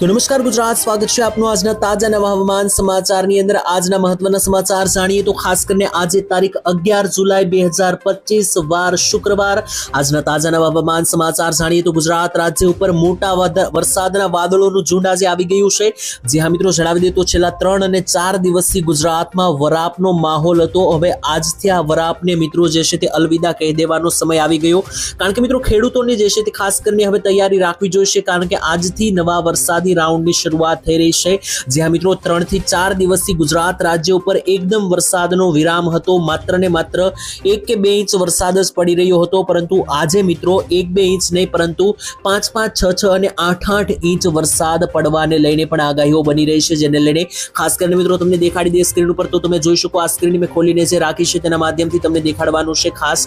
તો નમસ્કાર ગુજરાત, સ્વાગત છે આપનું આજના તાજા નવા હવામાન સમાચારની અંદર. આજના મહત્વના સમાચાર જાણીએ તો ખાસ કરીને આજે તારીખ અગિયાર જુલાઈ બે હજાર પચીસ, વાર શુક્રવાર. આજના તાજા નવા હવામાન સમાચાર જાણીએ તો ગુજરાત રાજ્ય ઉપર મોટા વરસાદના વાદળોનું ઝુંડ આજે આવી ગયું છે. જે હા મિત્રો જણાવી દઈએ તો છેલ્લા ત્રણ અને ચાર દિવસથી ગુજરાતમાં વરાપનો માહોલ હતો. હવે આજથી આ વરાપને મિત્રો જે છે તે અલવિદા કહી દેવાનો સમય આવી ગયો. કારણ કે મિત્રો ખેડૂતોની જે છે તે ખાસ કરીને હવે તૈયારી રાખવી જોઈશે. કારણ કે આજથી નવા વરસાદી રાઉન્ડની શરૂઆત થઈ રહી છે. જ્યાં મિત્રો ત્રણથી ચાર દિવસથી ગુજરાત રાજ્ય ઉપર એકદમ વરસાદનો વિરામ હતો. માત્ર ને માત્ર એક કે બે ઇંચ વરસાદ જ પડી રહ્યો હતો. પરંતુ આજે મિત્રો એક બે ઇંચ નહીં, પરંતુ પાંચ પાંચ, છ છ અને આઠ આઠ ઇંચ વરસાદ પડવાને લઈને પણ આગાહીઓ બની રહી છે, જેને લઈને ખાસ કરીને મિત્રો તમને દેખાડી દે સ્ક્રીન ઉપર તો તમે જોઈ શકો આ સ્ક્રીન મેં ખોલીને જે રાખી છે તેના માધ્યમથી તમને દેખાડવાનું છે ખાસ.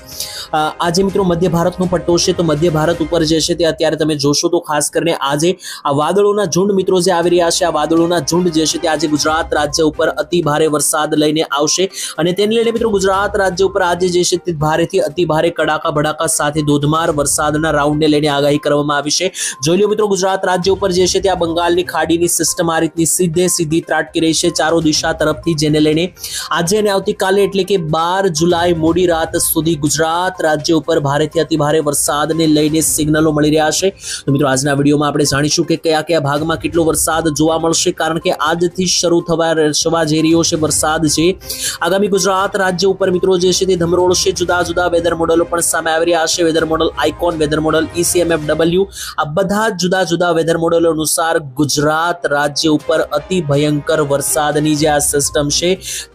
આજે મિત્રો મધ્ય ભારતનો પટ્ટો છે, તો મધ્ય ભારત ઉપર જે છે તે અત્યારે તમે જોશો તો ખાસ કરીને આજે આ વાદળોના ઝુંડ મિત્રો જે આવી રહ્યા છે, આ વાદળોના ઝુંડ જે છે તે આજે ગુજરાત રાજ્ય ઉપર અતિ ભારે વરસાદ લઈને આવશે. અને તેને લઈને મિત્રો ગુજરાત રાજ્ય ઉપર આજે જે છે તે ભારેથી અતિ ભારે કડાકા ભડાકા સાથે ધોધમાર વરસાદના રાઉન્ડને લઈને આગાહી કરવામાં આવી છે. જોઈ લો મિત્રો ગુજરાત રાજ્ય ઉપર જે છે તે આ બંગાળની ખાડીની સિસ્ટમ આ રીતની સીધે સીધી ત્રાટકી રહી છે. ચારો દિશા તરફથી જેને લઈને આજે અને આવતીકાલે એટલે કે બાર જુલાઈ મોડી રાત સુધી ગુજરાત રાજ્ય ઉપર ભારેથી અતિ ભારે વરસાદને લઈને સિગ્નલો મળી રહ્યા છે. તો મિત્રો આજના વિડીયોમાં આપણે જાણીશું કે કયા કયા ભાગમાં કેટલો વરસાદ જોવા મળશે? કારણ કે આજથી શરૂ થવા જઈ રહ્યો છે વરસાદ છે આગામી ગુજરાત રાજ્ય ઉપર મિત્રો જે છે તે ધમરોળશે જુદા જુદા વેધર મોડલો પણ સામે આવી રહ્યા છે. Weather model icon weather model ECMF W આ બધા જુદા જુદા વેધર મોડલો અનુસાર ગુજરાત રાજ્ય ઉપર અતિ ભયંકર વરસાદની જે આ સિસ્ટમ છે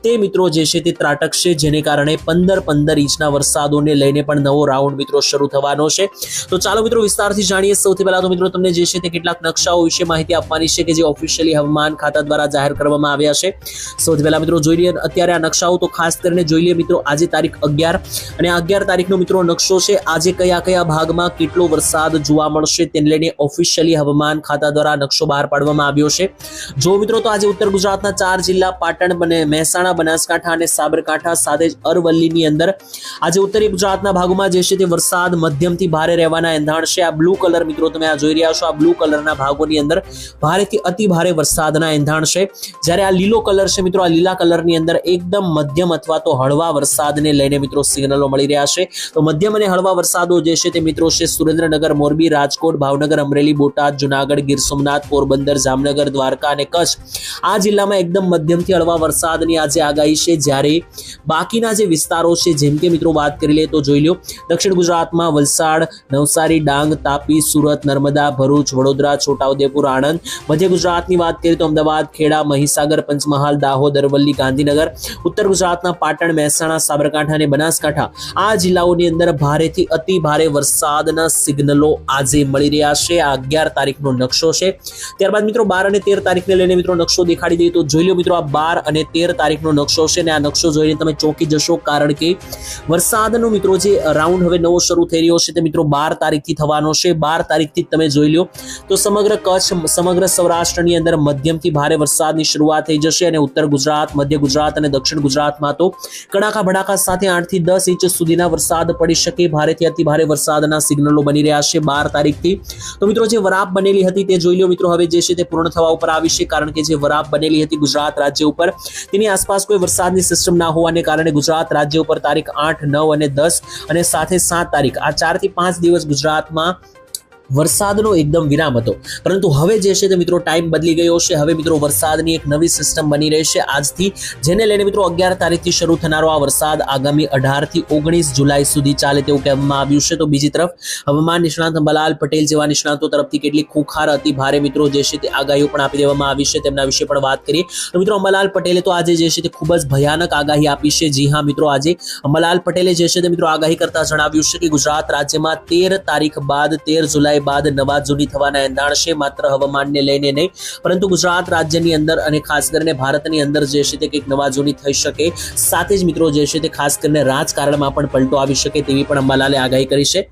તે મિત્રો જે છે તે ત્રાટકશે જેને કારણે પંદર પંદર ઇંચના વરસાદોને લઈને પણ નવો રાઉન્ડ મિત્રો શરૂ થવાનો છે. તો ચાલો મિત્રો વિસ્તારથી જાણીએ. સૌથી પહેલા તો મિત્રો તમને જે છે તે કેટલાક નકશાઓ વિશે માહિતી આપવાની છે કે જે ઓફિશિયલી હવામાન ખાતા દ્વારા જાહેર કરવામાં આવ્યા છે. સૌથી પહેલા મિત્રો જોઈ લઈએ અત્યારે આ નકશાઓ, તો ખાસ કરીને જોઈ લઈએ મિત્રો આજે તારીખ અગિયાર અને અગિયાર તારીખનો મિત્રો નકશો છે. આજે કયા કયા ભાગમાં કેટલો વરસાદ જોવા મળશે તેને લઈને ઓફિશિયલી હવામાન ખાતા દ્વારા નકશો બહાર પાડવામાં આવ્યો છે. જો મિત્રો તો આજે ઉત્તર ગુજરાતના ચાર જિલ્લા પાટણ બને, મહેસાણા, બનાસકાંઠા અને સાબરકાંઠા સાથે જ અરવલ્લીની અંદર. આજે ઉત્તરી ગુજરાતના ભાગોમાં જે છે તે વરસાદ મધ્યમથી ભારે રહેવાના એંધાણ છે. આ બ્લુ કલર મિત્રો તમે આ જોઈ રહ્યા છો. આ બ્લુ કલરના ભાગોની અંદર ભારેથી અતિ ભારે વરસાદના એંધાણ છે. જ્યારે આ લીલો કલર છે મિત્રો, આ લીલા કલરની અંદર એકદમ મધ્યમ અથવા તો હળવા વરસાદને લઈને મિત્રો સિગ્નલો મળી રહ્યા છે. તો મધ્યમ અને હળવા વરસાદો જે છે તે મિત્રો છે સુરેન્દ્રનગર, મોરબી, રાજકોટ, ભાવનગર, અમરેલી, બોટાદ, જુનાગઢ, ગીર સોમનાથ, પોરબંદર, જામનગર, દ્વારકા અને કચ્છ. આ જિલ્લામાં એકદમ મધ્યમથી હળવા વરસાદની આજે આગાહી છે. જ્યારે બાકીના જે વિસ્તારો છે, જેમ કે મિત્રો વાત કરી લે તો જોઈ લો દક્ષિણ ગુજરાતમાં વલસાડ, નવસારી, ડાંગ, તાપી, સુરત, નર્મદા, ભરૂચ, વડોદરા, છોટાઉદેપુર આણંદ. મધ્ય ગુજરાતની વાત કરીએ તો અમદાવાદ, ખેડા, મહીસાગર, પંચમહાલ, દાહોદ, અરવલ્લી, ગાંધીનગર, ઉત્તર ગુજરાતના પાટણ, મહેસાણા, સાબરકાંઠા અને બનાસકાંઠા. આ જિલ્લાઓની અંદર ભારેથી અતિ ભારે વરસાદના સિગ્નલો આજે મળી રહ્યા છે. આ અગિયાર તારીખનો નકશો છે. ત્યારબાદ મિત્રો બાર અને તેર તારીખને લઈને મિત્રો નકશો દેખાડી દઈએ તો જોઈ લો મિત્રો આ બાર અને તેર તારીખનો નકશો છે અને આ નકશો જોઈને તમે ચોંકી જશો કારણ કે વરસાદનો મિત્રો જે રાઉન્ડ હવે નવો શરૂ થઈ રહ્યો છે તે મિત્રો બાર તારીખથી થવાનો છે. બાર તારીખથી તમે જોઈ લો તો સમગ્ર કચ્છ સમગ્ર સૌરાષ્ટ્રની અંદર મધ્યમથી ભારે વરસાદની શરૂઆત થઈ જશે અને ઉત્તર ગુજરાત, મધ્ય ગુજરાત અને દક્ષિણ ગુજરાતમાં તો કડાકા ભડાકા સાથે આઠથી દસ ઇંચ સુધીના વરસાદ પડી શકે. ભારેથી અતિ ભારે વરસાદના સિગ્નલો બની રહ્યા છે બાર તારીખથી. તો મિત્રો, જે વરાપ બનેલી હતી તે જોઈ લો મિત્રો. હવે જે છે તે પૂર્ણ થવા ઉપર આવી છે કારણ કે જે વરાપ બનેલી હતી ગુજરાત રાજ્ય ઉપર, તેની આસપાસ કોઈ વરસાદની સિસ્ટમ ના હોવાને કારણે ગુજરાત રાજ્ય ઉપર તારીખ આઠ, નવ અને દસ અને સાથે સાત તારીખ. આ ચારથી પાંચ દિવસ ગુજરાતમાં વરસાદનો એકદમ વિરામ હતો. પરંતુ હવે જે છે તે મિત્રો ટાઈમ બદલી ગયો છે. હવે મિત્રો વરસાદની એક નવી સિસ્ટમ બની રહેશે આજથી જેને લઈને મિત્રો અગિયાર તારીખથી શરૂ થનારો આ વરસાદ આગામી અઢારથી ઓગણીસ જુલાઈ સુધી ચાલે તેવું કહેવામાં આવ્યું છે. તો બીજી તરફ હવામાન નિષ્ણાંત અંબાલાલ પટેલ જેવા નિષ્ણાંતો તરફથી કેટલીક ખૂંખાર અતિ ભારે મિત્રો જે છે તે આગાહીઓ પણ આપી દેવામાં આવી છે. તેમના વિશે પણ વાત કરીએ. તો મિત્રો અંબાલાલ પટેલે તો આજે જે છે તે ખૂબ જ ભયાનક આગાહી આપી છે. જી હા મિત્રો, આજે અંબાલાલ પટેલે જે છે તે મિત્રો આગાહી કરતા જણાવ્યું છે કે ગુજરાત રાજ્યમાં તેર તારીખ બાદ તેર જુલાઈ બાદ નવા જૂની થવાના એંધાણ છે, માત્ર હવામાનને લઈને નહીં. પરંતુ ગુજરાત રાજ્યની અંદર અને ખાસ કરીને ભારતની અંદર જે છે તે કંઈક નવા જૂની થઈ શકે. સાથે જ મિત્રો જે છે તે ખાસ કરીને રાજકારણમાં પણ પલટો આવી શકે તેવી પણ અંબાલાલે આગાહી કરી છે.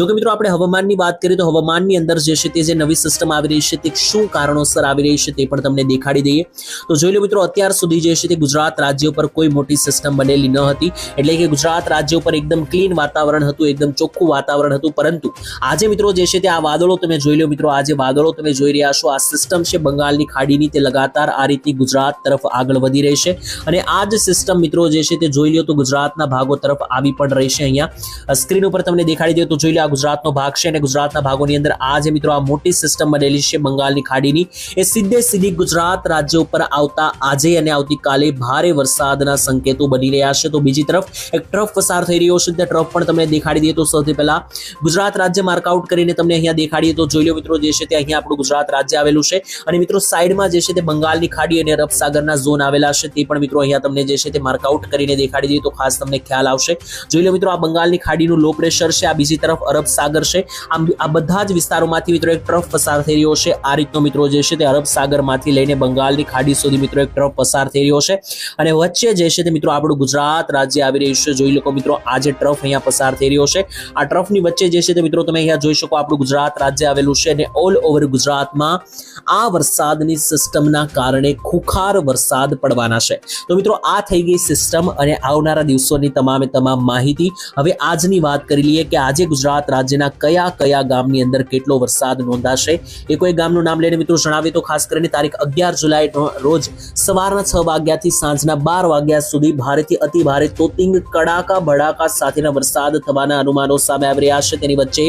જો કે મિત્રો આપણે હવામાનની વાત કરીએ તો હવામાનની અંદર જે છે તે જે નવી સિસ્ટમ આવી રહી છે તે શું કારણોસર આવી રહી છે તે પણ તમને દેખાડી દઈએ. તો જોઈ લો મિત્રો, અત્યાર સુધી જે છે તે ગુજરાત રાજ્ય ઉપર કોઈ મોટી સિસ્ટમ બનેલી ન હતી. એટલે કે ગુજરાત રાજ્ય ઉપર એકદમ ક્લીન વાતાવરણ હતું, એકદમ ચોખ્ખું વાતાવરણ હતું. પરંતુ આજે મિત્રો જે છે તે વાદળો તમે જોઈ લો મિત્રો, આ જે વાદળો તમે જોઈ રહ્યા છો, આ સિસ્ટમ છે બંગાળની ખાડીની, તે લગાતાર આ રીતની ગુજરાત તરફ આગળ વધી રહી છે. અને આ જ સિસ્ટમ મિત્રો જે છે તે જોઈ લો તો ગુજરાતના ભાગો તરફ આવી પણ રહી છે અહીંયા. સ્ક્રીન ઉપર તમને દેખાડી દે તો જોઈ લો આ ગુજરાતનો ભાગ છે અને ગુજરાતના ભાગોની અંદર આ જે મિત્રો આ મોટી સિસ્ટમ બનેલી છે બંગાળની ખાડીની, એ સીધે સીધી ગુજરાત રાજ્ય ઉપર આવતા આજે અને આવતીકાલે ભારે વરસાદના સંકેતો બની રહ્યા છે. તો બીજી તરફ એક ટ્રફ પસાર થઈ રહ્યો છે. તે ટ્રફ પણ તમને દેખાડી દઈએ તો સૌથી પહેલા ગુજરાત રાજ્ય માર્કઆઉટ કરીને તમને અહીંયા દેખાડીએ તો જોઈ લો મિત્રો, જે છે તે અહીંયા આપણું ગુજરાત રાજ્ય આવેલું છે. અને મિત્રો, સાઈડમાં જે છે તે બંગાળની ખાડી અને અરબ સાગરના ઝોન આવેલા છે, તે પણ મિત્રો અહીંયા તમને જે છે તે માર્કઆઉટ કરીને દેખાડી દઈએ તો ખાસ તમને ખ્યાલ આવશે. જોઈ લો મિત્રો, આ બંગાળની ખાડીનું લો પ્રેશર છે, આ બીજી તરફ અરબ સાગર છે. આમ આ બધા જ વિસ્તારોમાંથી મિત્રો એક ટ્રફ પસાર થઈ રહ્યો છે. આ રીતનો મિત્રો જે છે તે અરબ સાગરમાંથી લઈને બંગાળની ખાડી સુધી મિત્રો એક ટ્રફ પસાર થઈ રહ્યો છે. અને વચ્ચે જે છે તે મિત્રો આપણું ગુજરાત રાજ્ય આવી રહ્યું છે. જોઈ લો મિત્રો, આ જે ટ્રફ અહીંયા પસાર થઈ રહ્યો છે. આ ટ્રફની વચ્ચે જે છે તે મિત્રો તમે અહીંયા જોઈ શકો આપણું ગુજરાત રાજ્ય આવેલું છે અને ઓલ ઓવર ગુજરાતમાં આ વરસાદની સિસ્ટમના કારણે ખુખાર વરસાદ પડવાના છે. તો મિત્રો, આ થઈ ગઈ સિસ્ટમ અને આવનારા દિવસોની તમામે તમામ માહિતી. હવે આજની વાત કરી લઈએ કે આજે ગુજરાત રાજ્યના કયા કયા ગામની અંદર કેટલો વરસાદ નોંધાશે. એ કોઈ ગામનું નામ લઈને મિત્રો જણાવીએ તો ખાસ કરીને તારીખ અગિયાર જુલાઈ રોજ સવારના છ વાગ્યાથી સાંજના બાર વાગ્યા સુધી ભારેથી અતિ ભારે તોતિંગ, કડાકા, ભડાકા સાથેના વરસાદ થવાના અનુમાનો સામે આવી રહ્યા છે. તેની વચ્ચે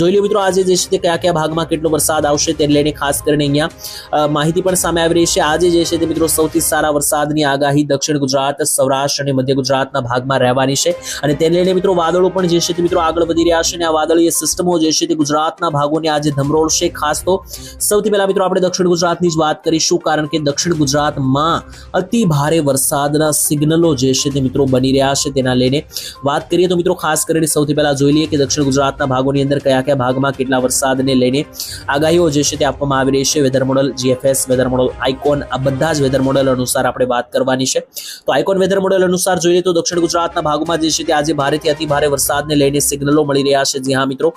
જોઈ લો મિત્રો આજે જે છે તે કયા કયા ભાગમાં કેટલો વરસાદ આવશે તે લઈને ખાસ કરીને અહીંયા માહિતી પણ સામે આવી રહી છે. આજે જે છે તે મિત્રો સૌથી સારા વરસાદની આગાહી દક્ષિણ ગુજરાત, સૌરાષ્ટ્ર અને મધ્ય ગુજરાતના ભાગમાં રહેવાની છે. અને તેને લઈને મિત્રો વાદળો પણ જે છે તે મિત્રો આગળ વધી રહ્યા છે અને આ વાદળીય સિસ્ટમો જે છે તે ગુજરાતના ભાગોને આજે ધમરોળશે ખાસ તો સૌથી પહેલા મિત્રો આપણે દક્ષિણ ગુજરાતની જ વાત કરીશું, કારણ કે દક્ષિણ ગુજરાતમાં અતિ ભારે વરસાદના સિગ્નલો જે છે તે મિત્રો બની રહ્યા છે. તેના લઈને વાત કરીએ તો મિત્રો ખાસ કરીને સૌથી પહેલા જોઈ લઈએ કે દક્ષિણ ગુજરાતના ભાગોની અંદર કયા કયા ભાગમાં કેટલા વરસાદને લઈને આગાહીઓ જે છે તે આપવામાં આવી રહી છે. Weather model GFS weather model icon આ બધા જ વેધર મોડલ અનુસાર આપણે વાત કરવાની છે. તો આઇકોન વેધર મોડલ અનુસાર જોઈએ તો દક્ષિણ ગુજરાતના ભાગમાં જે છે તે આજે ભારેથી અતિ ભારે વરસાદને લઈને સિગ્નલો મળી રહ્યા છે. જી હા, મિત્રો.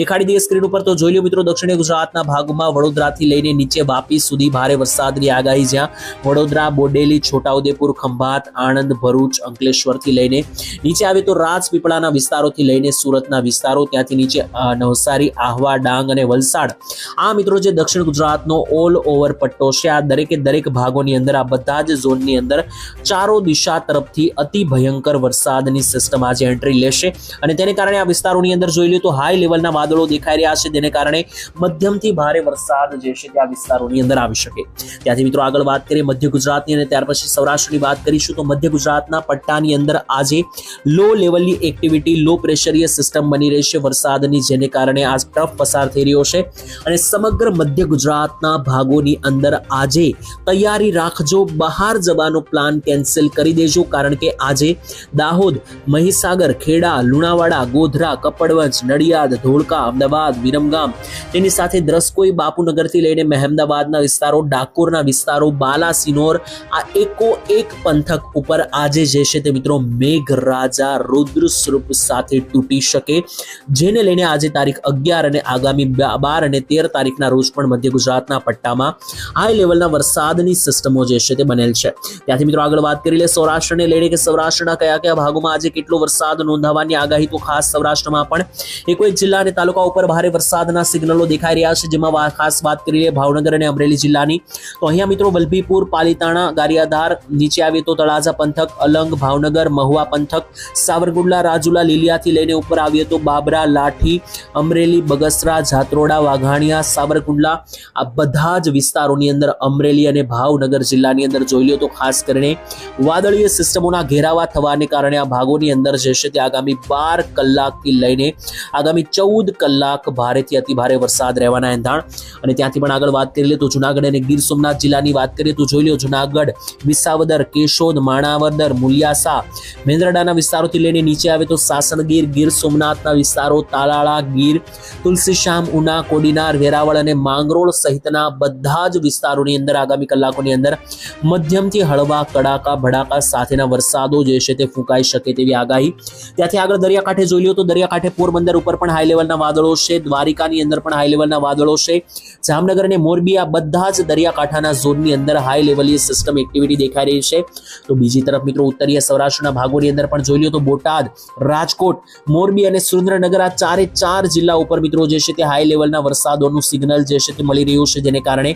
દેખાડી દઈએ સ્ક્રીન ઉપર તો જોઈ લો, મિત્રો, દક્ષિણ ગુજરાતના ભાગમાં વડોદરાથી લઈને નીચે વાપી સુધી ભારે વરસાદની આગાહી જ્યાં વડોદરા, બોડેલી, છોટાઉદેપુર, ખંભાત, આણંદ, ભરૂચ, અંકલેશ્વરથી લઈને નીચે આવે તો રાજપીપળાના વિસ્તારોથી લઈને સુરતના વિસ્તારો, ત્યાંથી નીચે નવસારી આહવા ડાંગ અને વલસાડ. આ મિત્રો જે દક્ષિણ ગુજરાતનો ઓલ ઓવર પટ્ટો છે, આ દરેકે દરેક ભાગોની અંદર, આ બધા જ ઝોનની અંદર ચારો દિશા તરફથી અતિ ભયંકર વરસાદની સિસ્ટમ આજે એન્ટ્રી લેશે. અને તેને કારણે આ વિસ્તારોની અંદર જોઈ લો તો હાઈ લેવલના વાદળો દેખાઈ રહ્યા છે. તેને કારણે મધ્યમથી ભારે વરસાદ જે છે તે આ વિસ્તારોની અંદર આવી શકે. ત્યાંથી મિત્રો આગળ વાત કરીએ મધ્ય ગુજરાતની અને ત્યાર પછી સૌરાષ્ટ્રની વાત કરીશું તો મધ્ય ગુજરાતના પટ્ટાની અંદર આજે લો લેવલની એક્ટિવિટી લો પ્રેશરીય સિસ્ટમ બની રહી છે વરસાદની, જેને કારણે આ ટ્રફ પસાર થઈ રહ્યો છે અને સમગ્ર મધ્ય ગુજરાતના ભાગોની અંદર આજે તૈયારી રાખજો. બહાર જવાનો પ્લાન કેન્સલ કરી દેજો કારણ કે આજે દાહોદ, મહીસાગર, ખેડા, લુણાવાડા, ગોધરા, કપડવંજ, નડિયાદ, ધોળકા, અમદાવાદ, વિરમગામ તેની સાથે દ્રસકોઈ બાપુનગરથી લઈને મહેમદાબાદના વિસ્તારો, ડાકોરના વિસ્તારો બાલાસિનોર આ એકો એક પંથક ઉપર આજે જે છે તે મિત્રો મેઘરાજા રુદ્ર સ્વરૂપ સાથે તૂટી શકે. જેને લઈને આજે તારીખ અગિયાર અને આગામી બાર અને તેર તારીખના રોજ પણ મધ્ય ગુજરાતના પટ્ટામાં હાઈ લેવલના વરસાદની સિસ્ટમો જે છે તે બનેલ છે. ત્યાંથી મિત્રો આગળ વાત કરી લે, સૌરાષ્ટ્રને લઈને કે સૌરાષ્ટ્રના કયા કયા ભાગોમાં આજે કેટલો વરસાદ નોંધાવાની આગાહી? તો ખાસ સૌરાષ્ટ્રમાં પણ એકો જિલ્લા અને તાલુકા ઉપર ભારે વરસાદના સિગ્નલો દેખાઈ રહ્યા છે. જેમાં ખાસ વાત કરી લે ભાવનગર અને અમરેલી જિલ્લાની. તો અહીંયા મિત્રો વલભીપુર, પાલીતાણા, ગારિયાધાર, નીચે આવીએ તો તળાજા પંથક, અલંગ, ભાવનગર, મહુવા પંથક, સાવરકુંડલા, રાજુલા, લીલિયાથી લઈને ઉપર આવીએ તો બાબરા, લાઠી, અમરેલી બગસરા, જાત્રોડા, વાઘાણિયા સાવરકુંડલા આ બધા જ વિસ્તારોની અંદર અમરેલી અને ભાવનગર જિલ્લાની અંદર જોઈ લો તો ખાસ કરીને વાદળીય સિસ્ટમોના ઘેરાવા થવાને કારણે આ ભાગોની અંદર જે છે તે આગામી બાર કલાકથી લઈને આગામી ચૌદ કલાક ભારેથી અતિભારે વરસાદ રહેવાના એંધાણ. અને ત્યાંથી પણ આગળ વાત કરી લે તો જુનાગઢ અને ગીર સોમનાથ જિલ્લાની વાત કરીએ તો જોઈ લો જુનાગઢ, વિસાવદર, કેશોદ, માણાવદર, મુલિયાસા, મેંદરડાના વિસ્તારોથી લઈને નીચે આવે તો સાસણગીર, ગીર સોમનાથના વિસ્તારો, તાલાળા, ગીર તુલસીશ્યામ ઉના, કોડીનાર, વેરાવળ અને માંગરોળ સહિતના બધા જ વિસ્તારોની અંદર આગામી કલાકોની અંદર મધ્યમથી હળવા, કડાકા, ભડાકા સાથેના વરસાદો જે છે તે ફૂંકાઈ શકે તેવી આગાહી. ત્યાંથી આગળ દરિયાકાંઠે જોઈ લો તો દરિયાકાંઠે પોરબંદર ઉપર પણ હાઈ લેવલના વાદળો છે, દ્વારિકાની અંદર પણ હાઈ લેવલના વાદળો છે. જામનગર અને મોરબી આ બધા જ દરિયાકાંઠાના ઝોનની અંદર હાઈ લેવલની સિસ્ટમ એક્ટિવિટી દેખાઈ રહી છે. તો બીજી તરફ મિત્રો ઉત્તરીય સૌરાષ્ટ્રના ભાગોની અંદર પણ જોઈ લો તો બોટાદ, રાજકોટ, મોરબી અને સુરેન્દ્રનગર આ ચારે ચાર જિલ્લા ઉપર મિત્રો જે છે તે હાઈ લેવલના વરસાદોનું સિગ્નલ જે છે તે મળી રહ્યું છે, જેને કારણે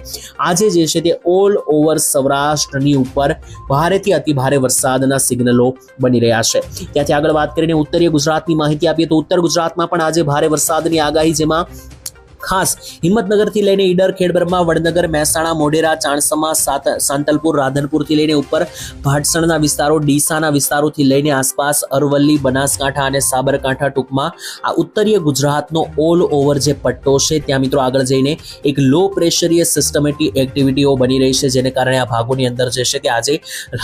આજે જે છે તે ઓલ ઓવર સૌરાષ્ટ્રની ઉપર ભારેથી અતિ ભારે વરસાદના સિગ્નલો બની રહ્યા છે. ત્યાંથી આગળ વાત કરીને ઉત્તરીય ગુજરાતની માહિતી આપીએ તો ઉત્તર ગુજરાતમાં પણ આજે ભારે વરસાદની આગાહી, જેમાં ખાસ હિંમતનગરથી લઈને ઈડર ખેડબ્રહ્મા, વડનગર, મહેસાણા, મોઢેરા, ચાણસમા, સાત, સાંતલપુર, રાધનપુરથી લઈને ઉપર ભાટસણના વિસ્તારો, ડીસાના વિસ્તારોથી લઈને આસપાસ અરવલ્લી, બનાસકાંઠા અને સાબરકાંઠા ટૂંકમાં આ ઉત્તરીય ગુજરાતનો ઓલ ઓવર જે પટ્ટો છે, ત્યાં મિત્રો આગળ જઈને એક લો પ્રેશરીય સિસ્ટમેટિક એક્ટિવિટીઓ બની રહી છે, જેને કારણે આ ભાગોની અંદર જે છે કે આજે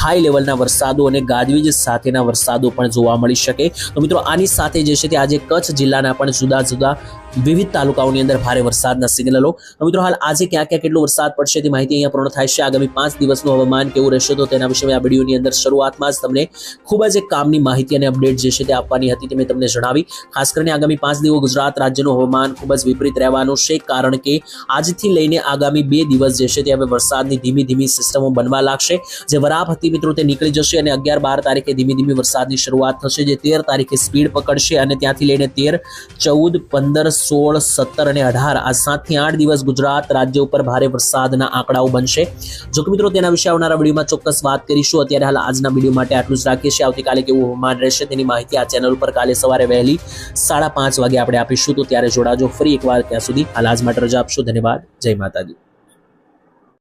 હાઈ લેવલના વરસાદો અને ગાજવીજ સાથેના વરસાદો પણ જોવા મળી શકે. તો મિત્રો આની સાથે જે છે કે આજે કચ્છ જિલ્લાના પણ જુદા જુદા વિવિધ તાલુકાઓની અંદર ભારે વરસાદના સિગ્નલો મિત્રો હાલ આજે ક્યાં ક્યાં કેટલો વરસાદ પડશે તે માહિતી અહીંયા પૂર્ણ થાય છે. આગામી પાંચ દિવસનું હવામાન કેવું રહેશે તો તેના વિશે આ વિડીયોની અંદર શરૂઆતમાં જ તમને ખૂબ જ એક કામની માહિતી અને અપડેટ જે છે તે આપવાની હતી તે મેં તમને જણાવી. ખાસ કરીને આગામી પાંચ દિવસ ગુજરાત રાજ્યનું હવામાન ખૂબ જ વિપરીત રહેવાનું છે કારણ કે આજથી લઈને આગામી બે દિવસ જે છે તે હવે વરસાદની ધીમી ધીમી સિસ્ટમો બનવા લાગશે. જે વરાપ હતી મિત્રો તે નીકળી જશે અને અગિયાર બાર તારીખે ધીમી ધીમી વરસાદની શરૂઆત થશે. જે તેર તારીખે સ્પીડ પકડશે અને ત્યાંથી લઈને તેર, ચૌદ, પંદર સોળ, સત્તર અને અઢાર આ સાતથી આઠ દિવસ ગુજરાત રાજ્ય ઉપર ભારે વરસાદના આંકડાઓ બનશે. જો મિત્રો તેના વિશે આવનારા વિડીયોમાં ચોક્કસ વાત કરીશું. અત્યારે હાલ આજના વીડિયો માટે આટલું જ રાખીએ છીએ. આવતીકાલે કેવું હવામાન રહેશે તેની માહિતી આ ચેનલ ઉપર કાલે સવારે વહેલી સાડા પાંચ વાગે આપણે આપીશું. તો ત્યારે જોડાજો. ફરી એકવાર ત્યાં સુધી હાલ આજ માટે રજા આપશો. ધન્યવાદ. જય માતાજી.